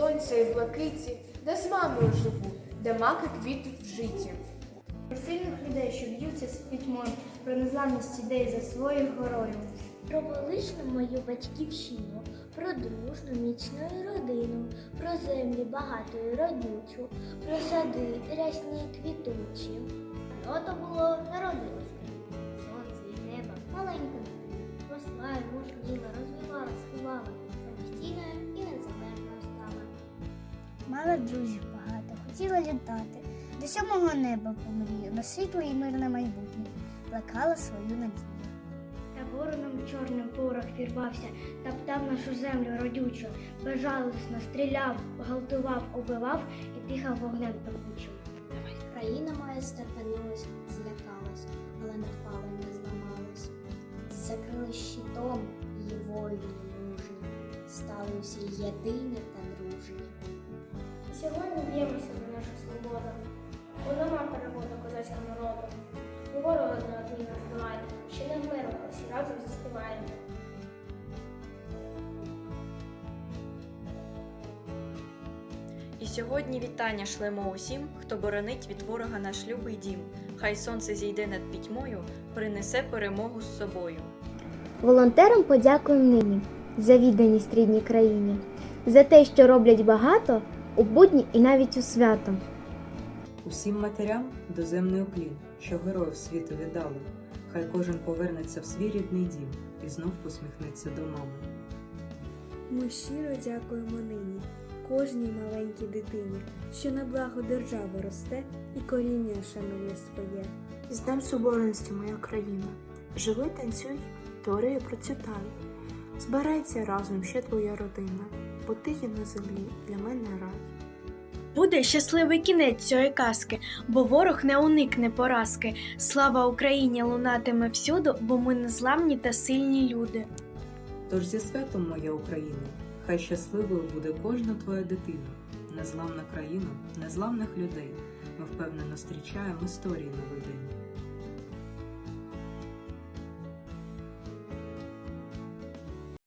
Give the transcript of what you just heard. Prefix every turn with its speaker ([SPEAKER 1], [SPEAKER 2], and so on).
[SPEAKER 1] сонця і блакиті, де з мамою живу, де маки квітуть в житті.
[SPEAKER 2] Про сильних людей, що б'ються з пітьмою, про незламність ідей за своєю горою.
[SPEAKER 3] Про величну мою батьківщину, про дружну міцну родину, про землі багату і родючу, про сади рясні квітучі. Ото
[SPEAKER 2] Мала друзів багато, хотіла літати. До сьомого неба помрію, на світле і мирне майбутнє, плекала свою надію. Та вороном чорним ворог вірвався, топтав нашу землю родючу, безжалосно стріляв, галтував, убивав і дихав вогнем пекучим.
[SPEAKER 3] Країна моя стерпенулась, злякалась, але не впала й не зламалась. Закрили щитом її воїни мужні, стали усі єдині та дружні.
[SPEAKER 2] Сьогодні за нашу свободу, бо нема переводу козацькому роду. Ми ворога неодмінно здолаємо, ще не вмерли, всі разом заспіваємо.
[SPEAKER 4] І сьогодні вітання шлемо усім, хто боронить від ворога наш любий дім. Хай сонце зійде над пітьмою, принесе перемогу з собою.
[SPEAKER 5] Волонтерам подякуємо нині за відданість рідній країні, за те, що роблять багато у будні і навіть у свято.
[SPEAKER 6] Усім матерям доземний уклін, що героїв світу віддали. Хай кожен повернеться в свій рідний дім і знов посміхнеться до мами.
[SPEAKER 7] Ми щиро дякуємо нині кожній маленькій дитині, що на благо держави росте і коріння шанує своє.
[SPEAKER 8] З Днем Соборності, моя країна. Живи, танцюй, твори і процвітай. Збирайся разом ще твоя родина, бо ти є на землі для мене рай.
[SPEAKER 9] Буде щасливий кінець цієї казки, бо ворог не уникне поразки. Слава Україні лунатиме всюду, бо ми незламні та сильні люди.
[SPEAKER 6] Тож зі святом, моя Україна, хай щасливою буде кожна твоя дитина, незламна країна, незламних людей. Ми впевнено зустрічаємо історії новий день.